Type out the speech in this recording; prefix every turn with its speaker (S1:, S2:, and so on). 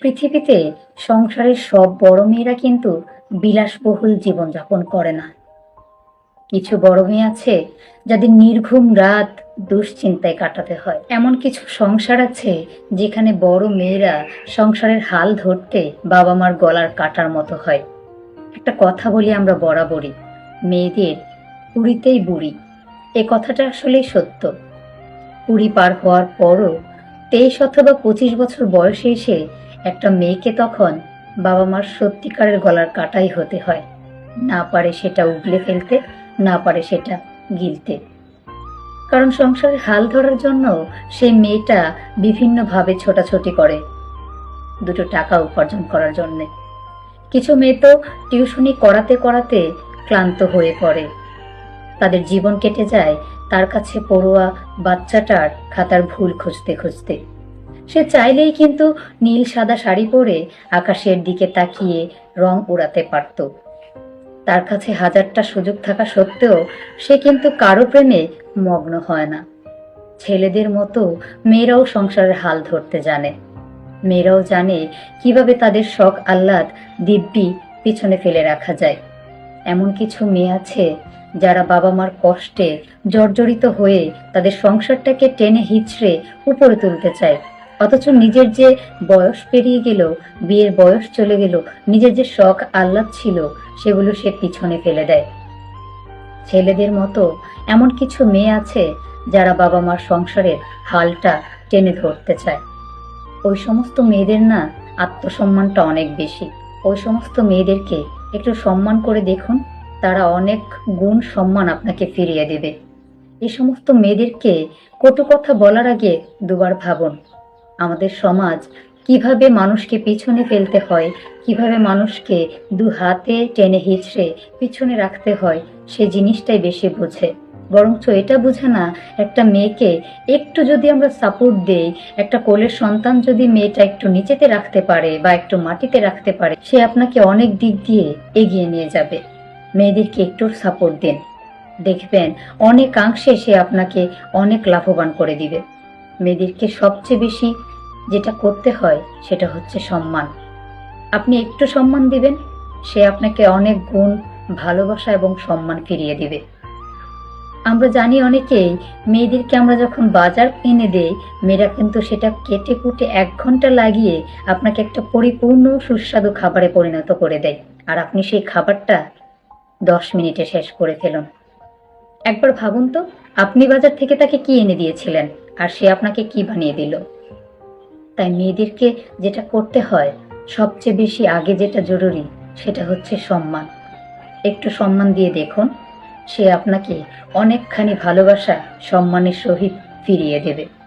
S1: পৃথিবীতে সংসারের সব বড় মেয়েরা কিন্তু বিলাসবহুল জীবনযাপন করে না। কিছু বড় মেয়ে আছে যাদের নির্ঘুম রাত দুশ্চিন্তায় কাটাতে হয়। এমন কিছু সংসার আছে যেখানে বড় মেয়েরা সংসারের হাল ধরতে বাবা মার গলার কাটার মতো হয়। একটা কথা বলি আমরা বরাবরই, মেয়েদের কুড়িতেই বুড়ি। এ কথাটা আসলেই সত্য। কুড়ি পার হওয়ার পরও তেইশ অথবা পঁচিশ বছর বয়সে এসে একটা মেয়েকে তখন বাবা মার সত্যিকারের গলার কাটাই হতে হয়। না পারে সেটা উগলে ফেলতে, না পারে সেটা গিলতে। কারণ সংসারে হাল ধরার জন্য সেই মেয়েটা বিভিন্নভাবে ছোটাছুটি করে দুটো টাকা উপার্জন করার জন্যে। কিছু মেয়ে তো টিউশনি করাতে করাতে ক্লান্ত হয়ে পড়ে। তাদের জীবন কেটে যায় তার কাছে পড়ুয়া বাচ্চাটার খাতার ভুল খুঁজতে খুঁজতে। সে চাইলেই কিন্তু নীল সাদা শাড়ি পরে আকাশের দিকে তাকিয়ে রং উড়াতে পারত। তার কাছে হাজারটা সুযোগ থাকা সত্ত্বেও সে কিন্তু কারও প্রেমে মগ্ন হয় না। ছেলেদের মতো মেয়েরাও সংসারের হাল ধরতে জানে। মেয়েরাও জানে কীভাবে তাদের শখ আহ্লাদ দিব্যি পিছনে ফেলে রাখা যায়। এমন কিছু মেয়ে আছে যারা বাবা মার কষ্টে জর্জরিত হয়ে তাদের সংসারটাকে টেনে হিচড়ে উপরে তুলতে চায়। অথচ নিজের যে বয়স পেরিয়ে গেল, বিয়ের বয়স চলে গেল, নিজের যে শখ আহ্লাদ ছিল, সেগুলো সে পিছনে ফেলে দেয়। ছেলেদের মতো এমন কিছু মেয়ে আছে যারা বাবা মার সংসারের হালটা টেনে ধরতে চায়। ওই সমস্ত মেয়েদের না আত্মসম্মানটা অনেক বেশি। ওই সমস্ত মেয়েদেরকে একটু সম্মান করে দেখুন, তারা অনেক গুণ সম্মান আপনাকে ফিরিয়ে দেবে। এই সমস্ত মেয়েদেরকে কটু কথা বলার আগে দুবার ভাবুন আমাদের সমাজ কীভাবে মানুষকে পিছনে ফেলতে হয়, কীভাবে মানুষকে দু হাতে টেনে হিচড়ে পিছনে রাখতে হয়, সে জিনিসটাই বেশি বোঝে। বরঞ্চ এটা বুঝে না, একটা মেয়েকে একটু যদি আমরা সাপোর্ট দেই, একটা কোলের সন্তান যদি মেয়েটা একটু নিচেতে রাখতে পারে বা একটু মাটিতে রাখতে পারে, সে আপনাকে অনেক দিক দিয়ে এগিয়ে নিয়ে যাবে। মেয়েদেরকে একটু সাপোর্ট দিন। দেখবেন অনেকাংশে সে আপনাকে অনেক লাভবান করে দিবে। মেয়েদেরকে সবচেয়ে বেশি যেটা করতে হয় সেটা হচ্ছে সম্মান। আপনি একটু সম্মান দিবেন, সে আপনাকে অনেক গুণ, ভালোবাসা এবং সম্মান ফিরিয়ে দিবে। আমরা জানি অনেকেই মেয়েদেরকে আমরা যখন বাজার এনে দেই, মেয়েরা কিন্তু সেটা কেটে কুটে এক ঘণ্টা লাগিয়ে আপনাকে একটা পরিপূর্ণ সুস্বাদু খাবারে পরিণত করে দেয়। আর আপনি সেই খাবারটা দশ মিনিটে শেষ করে ফেলুন। একবার ভাবুন তো, আপনি বাজার থেকে তাকে কি এনে দিয়েছিলেন? আর সে আপনাকে কি বানিয়ে দিল? তাই মেয়েদেরকে যেটা করতে হয়, সবচেয়ে বেশি আগে যেটা জরুরি, সেটা হচ্ছে সম্মান। একটু সম্মান দিয়ে দেখুন, সে আপনাকে অনেকখানি ভালোবাসা, সম্মানের সহিত ফিরিয়ে দেবে।